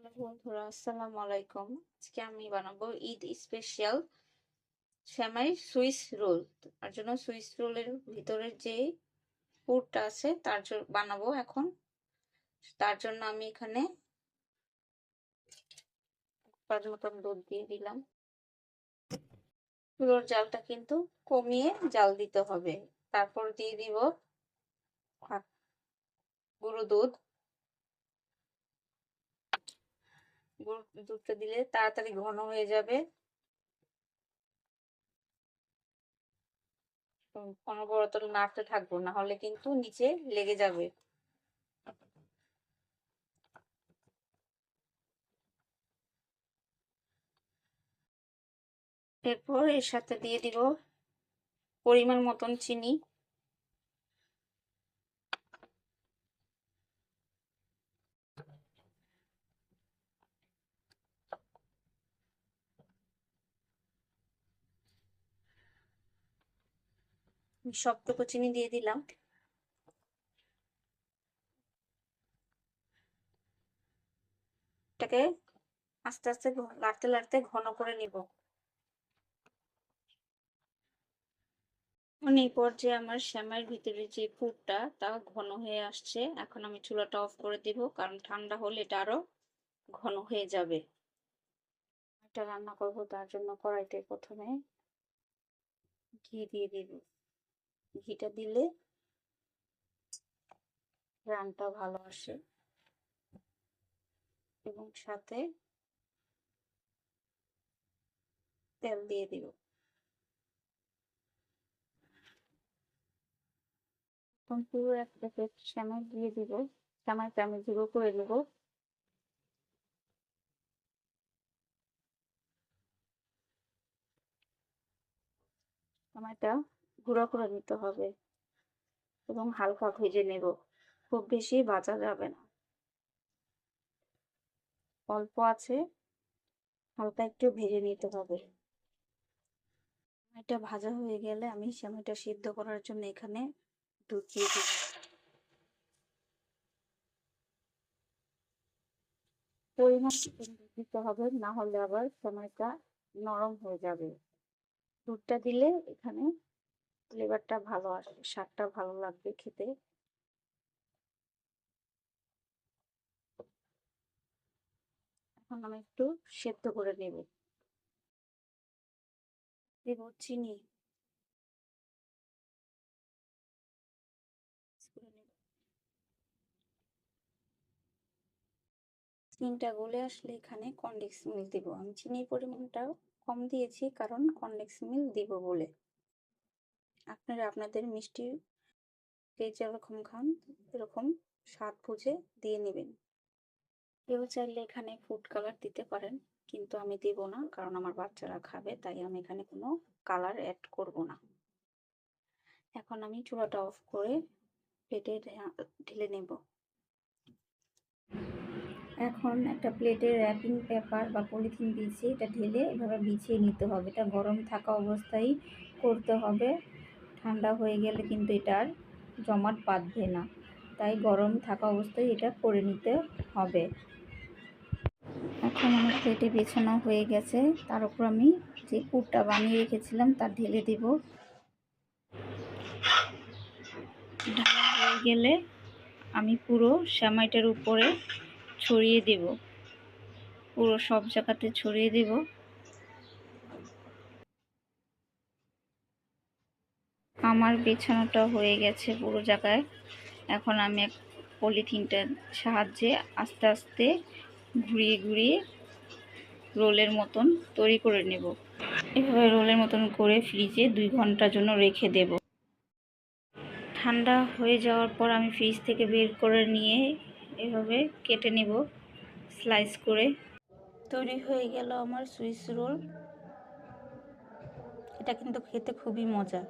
বন্ধুরা, আসসালামু আলাইকুম। আজকে আমি বানাবো ঈদ স্পেশাল সেমাই সুইস রোল তার জন্য সুইস রোলের ভিতরের যে পুরটা আছে তার জন্য বানাবো এখন। তার জন্য আমি এখানে পাঁচ মতন দুধ দিয়ে দিলাম। চুলোর জালটা কিন্তু কমিয়ে জাল দিতে হবে। তারপর দিয়ে দিব গুঁড়ো দুধ। দুধটা দিলে তাড়াতাড়ি ঘন হয়ে যাবে। অনবরত নাড়তে থাকব না, হলে কিন্তু নিচে লেগে যাবে। এরপর এর সাথে দিয়ে দিব পরিমাণ মতন চিনি। সবটুকু চিনি দিয়ে দিলাম। এটাকে আস্তে আস্তে লাড়তে লাড়তে ঘন করে নিব। এই পর্যায়ে আমার শ্যামার ভিতরে যে পুরটা, তা ঘন হয়ে আসছে। এখন আমি চুলাটা অফ করে দিব, কারণ ঠান্ডা হলে এটা আরও ঘন হয়ে যাবে। এটা রান্না করব তার জন্য কড়াইতে প্রথমে ঘি দিয়ে দিব। ঘিটা দিলে রানটা ভালো আসে। এবং সাথে তেল দিয়ে দিব। এখন পুরো এক প্যাকেট শ্যামাই দিয়ে দিব। শ্যামাইটা আমি জিরো করে দেবো সময়টা গুঁড়ো করে নিতে হবে। এবং হালকা ভেজে নেব। খুব বেশি ভাজা যাবে না। অল্প আছে। হালকা একটু ভেজে নিতে হবে। এটা ভাজা হয়ে গেলে আমি সেমাইটা সিদ্ধ করার জন্য এখানে দুধ দিয়ে দেব। পরিমাণ দিতে হবে, না হলে আবার সময়টা নরম হয়ে যাবে। দুধটা দিলে এখানে ফ্লেভারটা ভালো আসবে স্বাদটা ভালো লাগবে খেতে। এখন আমি একটু সেদ্ধ করে নেব। দেব চিনি। চিনিটা গলে আসলে এখানে কনডেক্স মিল্ক দেব। আমি চিনির পরিমাণটা কম দিয়েছি, কারণ কনডেক্স মিল্ক দিব বলে। আপনারা আপনাদের মিষ্টি যেরকম খান, এরকম স্বাদ বুঝে দিয়ে নেবেন। কেউ চাইলে এখানে ফুড কালার দিতে পারেন, কিন্তু আমি দেব না, কারণ আমার বাচ্চারা খাবে, তাই আমি এখানে কোনো কালার অ্যাড করব না। এখন আমি চুলাটা অফ করে প্লেটে ঢেলে নেব। এখন একটা প্লেটে র্যাপিং পেপার বা পলিথিন দিয়েছি এটা ঢেলে এভাবে বিছিয়ে নিতে হবে। এটা গরম থাকা অবস্থায় করতে হবে। ঠান্ডা হয়ে গেলে কিন্তু এটা আর জমাট বাঁধবে না। তাই গরম থাকা অবস্থায় এটা করে নিতে হবে। এখন আমার প্লেটে বেছানো হয়ে গেছে। তার উপর আমি যে পুরটা বানিয়ে রেখেছিলাম তা ঢেলে দেব। ঢালা হয়ে গেলে আমি পুরো শ্যামাইটার উপরে ছড়িয়ে দেব। পুরো সব জায়গাতে ছড়িয়ে দেব। আমার বিছানাটা হয়ে গেছে পুরো জায়গায়। এখন আমি এক পলিথিনটার সাহায্যে আস্তে আস্তে ঘুরিয়ে ঘুরিয়ে রোলের মতন তৈরি করে নেব। এভাবে রোলের মতন করে ফ্রিজে দুই ঘণ্টার জন্য রেখে দেব। ঠান্ডা হয়ে যাওয়ার পর আমি ফ্রিজ থেকে বের করে নিয়ে এভাবে কেটে নেব, স্লাইস করে। তৈরি হয়ে গেল আমার সুইস রোল। এটা কিন্তু খেতে খুবই মজা।